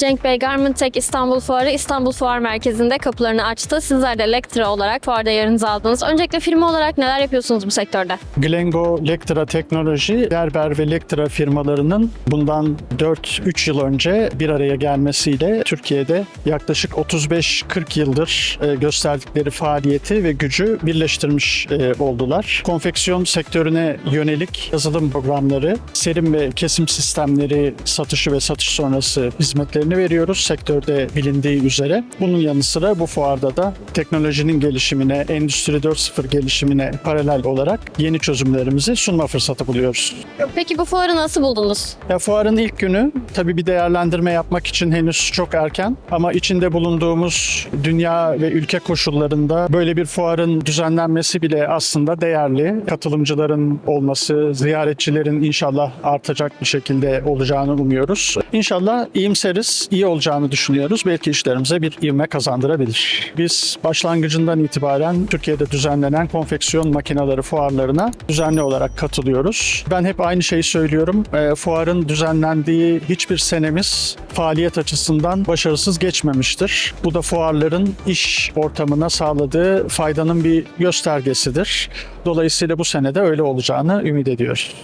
Cenk Bey, Garment Tech İstanbul Fuarı İstanbul Fuar Merkezi'nde kapılarını açtı. Sizler de Lectra olarak fuarda yerinizi aldınız. Öncelikle firma olarak neler yapıyorsunuz bu sektörde? Glengo Lectra Teknoloji, Gerber ve Lectra firmalarının bundan 4-3 yıl önce bir araya gelmesiyle Türkiye'de yaklaşık 35-40 yıldır e, gösterdikleri faaliyeti ve gücü birleştirmiş e, oldular. Konfeksiyon sektörüne yönelik yazılım programları, serim ve kesim sistemleri satışı ve satış sonrası hizmetlerini veriyoruz sektörde bilindiği üzere. Bunun yanı sıra bu fuarda da teknolojinin gelişimine, Endüstri 4.0 gelişimine paralel olarak yeni çözümlerimizi sunma fırsatı buluyoruz. Peki bu fuarı nasıl buldunuz? Ya fuarın ilk günü tabii bir değerlendirme yapmak için henüz çok erken ama içinde bulunduğumuz dünya ve ülke koşullarında böyle bir fuarın düzenlenmesi bile aslında değerli. Katılımcıların olması, ziyaretçilerin inşallah artacak bir şekilde olacağını umuyoruz. İnşallah iyimseriz, iyi olacağını düşünüyoruz. Belki işlerimize bir ivme kazandırabilir. Biz başlangıcından itibaren Türkiye'de düzenlenen konfeksiyon makineleri fuarlarına düzenli olarak katılıyoruz. Ben hep aynı şeyi söylüyorum. E, fuarın düzenlendiği hiçbir senemiz faaliyet açısından başarısız geçmemiştir. Bu da fuarların iş ortamına sağladığı faydanın bir göstergesidir. Dolayısıyla bu sene de öyle olacağını ümit ediyoruz.